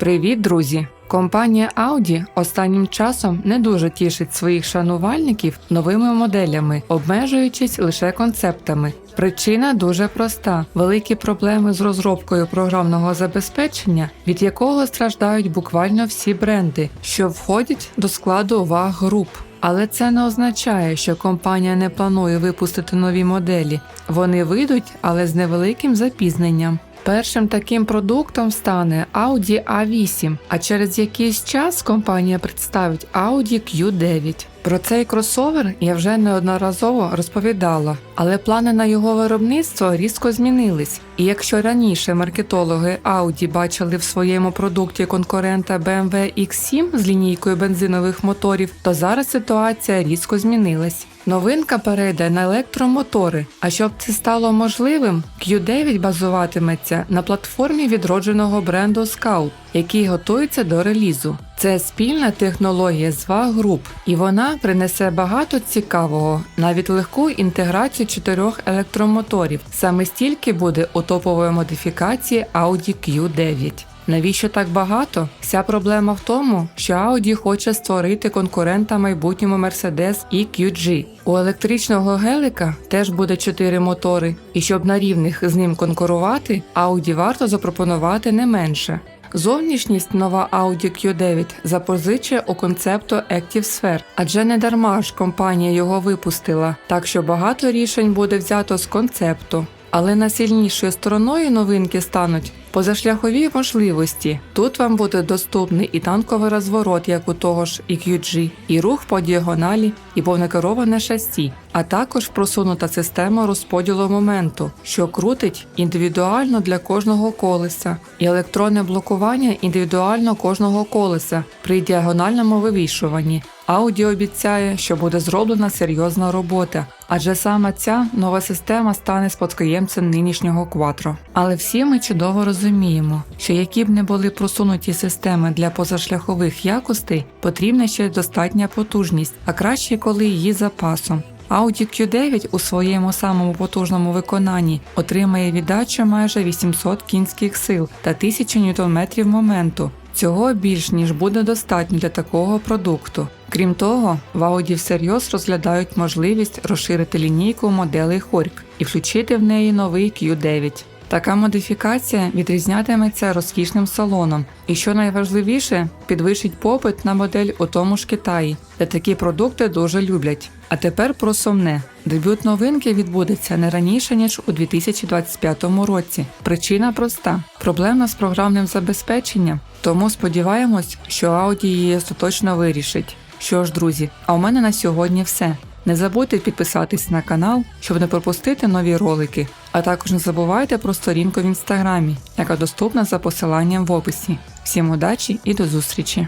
Привіт, друзі! Компанія Audi останнім часом не дуже тішить своїх шанувальників новими моделями, обмежуючись лише концептами. Причина дуже проста: великі проблеми з розробкою програмного забезпечення, від якого страждають буквально всі бренди, що входять до складу ваг груп. Але це не означає, що компанія не планує випустити нові моделі. Вони вийдуть, але з невеликим запізненням. Першим таким продуктом стане Audi A8, а через якийсь час компанія представить Audi Q9. Про цей кросовер я вже неодноразово розповідала, але плани на його виробництво різко змінились. І якщо раніше маркетологи Audi бачили в своєму продукті конкурента BMW X7 з лінійкою бензинових моторів, то зараз ситуація різко змінилась. Новинка перейде на електромотори. А щоб це стало можливим, Q9 базуватиметься на платформі відродженого бренду Scout, який готується до релізу. Це спільна технологія з ваг і вона принесе багато цікавого, навіть легку інтеграцію чотирьох електромоторів. Саме стільки буде у топової модифікації Audi Q9. Навіщо так багато? Вся проблема в тому, що Audi хоче створити конкурента майбутньому Mercedes EQG. У електричного гелика теж буде 4 мотори, і щоб на рівних з ним конкурувати, Audi варто запропонувати не менше. Зовнішність нова Audi Q9 запозичує у концепту Active Sphere, адже не дарма ж компанія його випустила, так що багато рішень буде взято з концепту. Але найсильнішою стороною новинки стануть позашляхові можливості. Тут вам буде доступний і танковий розворот, як у того ж EQG, і рух по діагоналі, і повнокероване шасі, а також просунута система розподілу моменту, що крутить індивідуально для кожного колеса, і електронне блокування індивідуально кожного колеса при діагональному вивішуванні. Audi обіцяє, що буде зроблена серйозна робота, адже саме ця нова система стане спадкоємцем нинішнього Quattro. Але всі ми чудово розуміємо, що які б не були просунуті системи для позашляхових якостей, потрібна ще достатня потужність, а краще коли її запасом. Audi Q9 у своєму самому потужному виконанні отримає віддачу майже 800 кінських сил та 1000 Нм моменту. Цього більш ніж буде достатньо для такого продукту. Крім того, в Audi всерйоз розглядають можливість розширити лінійку моделей Хорк і включити в неї новий Q9. Така модифікація відрізнятиметься розкішним салоном, і що найважливіше, підвищить попит на модель у тому ж Китаї, де такі продукти дуже люблять. А тепер про сумне. Дебют новинки відбудеться не раніше ніж у 2025 році. Причина проста: проблема з програмним забезпеченням. Тому сподіваємось, що Audi її остаточно вирішить. Що ж, друзі, а у мене на сьогодні все. Не забудьте підписатись на канал, щоб не пропустити нові ролики, а також не забувайте про сторінку в інстаграмі, яка доступна за посиланням в описі. Всім удачі і до зустрічі!